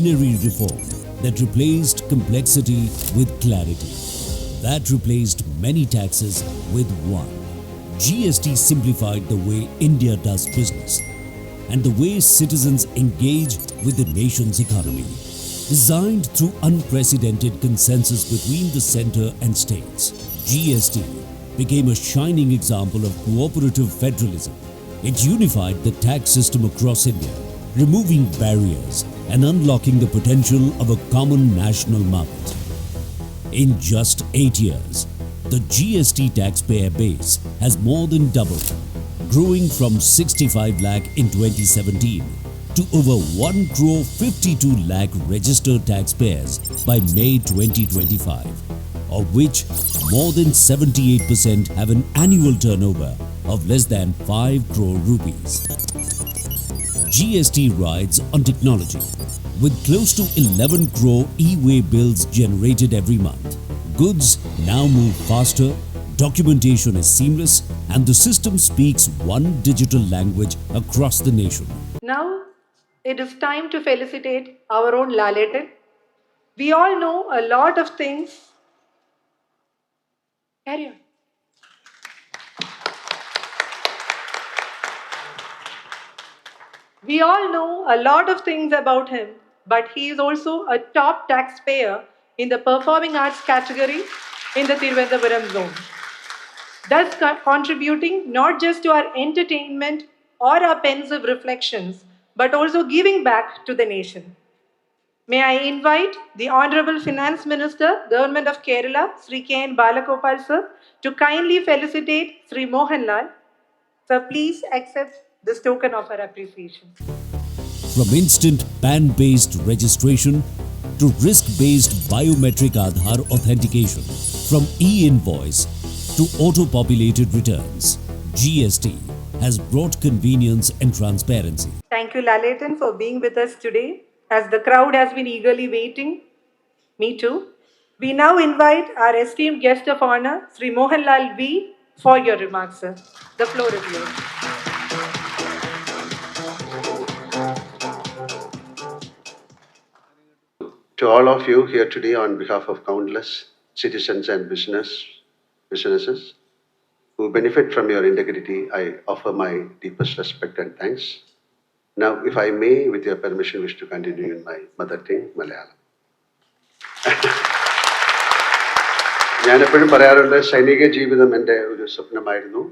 revolutionary reform that replaced complexity with clarity, that replaced many taxes with one. GST simplified the way India does business and the way citizens engage with the nation's economy. Designed through unprecedented consensus between the center and states, GST became a shining example of cooperative federalism. It unified the tax system across India, removing barriers and unlocking the potential of a common national market. In just eight years, the GST taxpayer base has more than doubled, growing from 65 lakh in 2017 to over 1 crore 52 lakh registered taxpayers by May 2025, of which more than 78% have an annual turnover of less than 5 crore rupees. GST rides on technology with close to 11 crore e-way bills generated every month. Goods now move faster, documentation is seamless, and the system speaks one digital language across the nation. Now it is time to felicitate our own Laletan. We all know a lot of things. Carry on. We all know a lot of things about him, but he is also a top taxpayer in the performing arts category in the Thiruvananthapuram zone thus contributing not just to our entertainment or our pensive reflections, but also giving back to the nation. May I invite the Honorable Finance Minister, Government of Kerala, Sri K. N. Balagopal sir, to kindly felicitate Sri Mohan Lal. Sir, please accept this token of our appreciation. From instant PAN based registration to risk based biometric Aadhaar authentication, from e invoice to auto populated returns, GST has brought convenience and transparency. Thank you, Laletan, for being with us today as the crowd has been eagerly waiting. Me too. We now invite our esteemed guest of honor, Sri Mohanlal V, for your remarks, sir. The floor is yours. To all of you here today on behalf of countless citizens and business businesses who benefit from your integrity, I offer my deepest respect and thanks. Now, if I may, with your permission, wish to continue in my mother tongue, Malayalam. ഞാനെപ്പോഴും പറയാറുണ്ട് സൈനിക ജീവിതം എന്റെ ഒരു സ്വപ്നമായിരുന്നു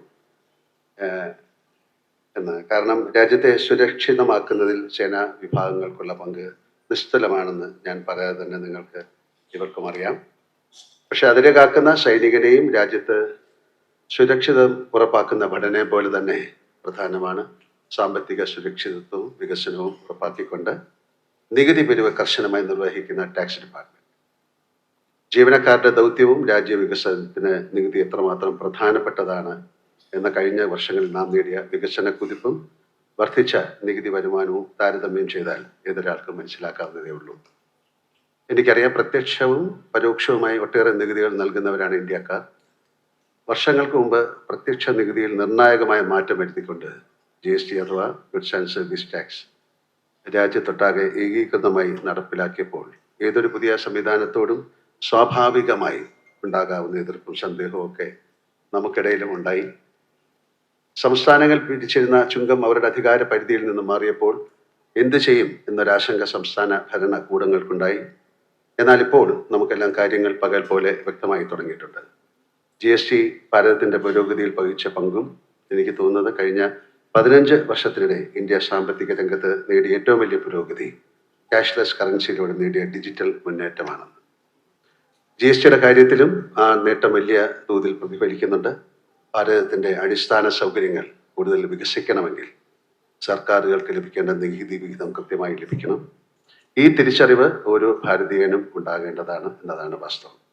എന്ന് കാരണം രാജ്യത്തെ സുരക്ഷിതമാക്കുന്നതിൽ സേനാ വിഭാഗങ്ങൾക്കുള്ള പങ്ക് നിസ്തുലമാണെന്ന് ഞാൻ പറയാതെ തന്നെ നിങ്ങൾക്ക് ഇവർക്കും അറിയാം. പക്ഷെ അതിനെ കാക്കുന്ന സൈനികനെയും രാജ്യത്ത് സുരക്ഷിതം ഉറപ്പാക്കുന്ന ഭടനെ പോലെ തന്നെ പ്രധാനമാണ്. സാമ്പത്തിക സുരക്ഷിതത്വവും വികസനവും ഉറപ്പാക്കിക്കൊണ്ട് നികുതി പിരിവ് കർശനമായി നിർവഹിക്കുന്ന ടാക്സ് ഡിപ്പാർട്ട്മെന്റ്. ജീവനക്കാരുടെ ദൗത്യവും രാജ്യ വികസനത്തിന് നികുതി എത്രമാത്രം പ്രധാനപ്പെട്ടതാണ് എന്ന കഴിഞ്ഞ വർഷങ്ങളിൽ നാം നേടിയ വികസന കുതിപ്പും വർദ്ധിച്ച നികുതി വരുമാനവും താരതമ്യം ചെയ്താൽ ഏതൊരാൾക്കും മനസ്സിലാക്കാവുന്നതേ ഉള്ളൂ. എനിക്കറിയാം പ്രത്യക്ഷവും പരോക്ഷവുമായി ഒട്ടേറെ നികുതികൾ നൽകുന്നവരാണ് ഇന്ത്യക്കാർ. വർഷങ്ങൾക്ക് മുമ്പ് പ്രത്യക്ഷ നികുതിയിൽ നിർണായകമായ മാറ്റം വരുത്തിക്കൊണ്ട് ജി എസ് ടി അഥവാ ഗുഡ്സ് ആൻഡ് സർവീസ് ടാക്സ് രാജ്യത്തൊട്ടാകെ ഏകീകൃതമായി നടപ്പിലാക്കിയപ്പോൾ ഏതൊരു പുതിയ സംവിധാനത്തോടും സ്വാഭാവികമായി ഉണ്ടാകാവുന്ന എതിർപ്പും സന്ദേഹവും ഒക്കെ നമുക്കിടയിലും ഉണ്ടായി. സംസ്ഥാനങ്ങൾ പിരിച്ചിരുന്ന ചുങ്കം അവരുടെ അധികാര പരിധിയിൽ നിന്ന് മാറിയപ്പോൾ എന്ത് ചെയ്യും എന്നൊരാശങ്ക സംസ്ഥാന ഭരണകൂടങ്ങൾക്കുണ്ടായി എന്നാൽ ഇപ്പോൾ നമുക്കെല്ലാം കാര്യങ്ങൾ പകൽ പോലെ വ്യക്തമായി തുടങ്ങിയിട്ടുണ്ട്. ജി എസ് ടി ഭാരതത്തിന്റെ പുരോഗതിയിൽ വഹിച്ച പങ്കും എനിക്ക് തോന്നുന്നത് കഴിഞ്ഞ പതിനഞ്ച് വർഷത്തിനിടെ ഇന്ത്യ സാമ്പത്തിക രംഗത്ത് നേടിയ ഏറ്റവും വലിയ പുരോഗതി ക്യാഷ്ലെസ് കറൻസിയിലൂടെ നേടിയ ഡിജിറ്റൽ മുന്നേറ്റമാണ് ജി എസ് ടിയുടെ കാര്യത്തിലും ആ നേട്ടം വലിയ തോതിൽ പ്രതിഫലിക്കുന്നുണ്ട്. ഭാരതത്തിന്റെ അടിസ്ഥാന സൗകര്യങ്ങൾ കൂടുതൽ വികസിക്കണമെങ്കിൽ സർക്കാരുകൾക്ക് ലഭിക്കേണ്ട നികുതി വിഹിതം കൃത്യമായി ലഭിക്കണം. ഈ തിരിച്ചറിവ് ഓരോ ഭാരതീയനും ഉണ്ടാകേണ്ടതാണ് എന്നതാണ് വാസ്തവം.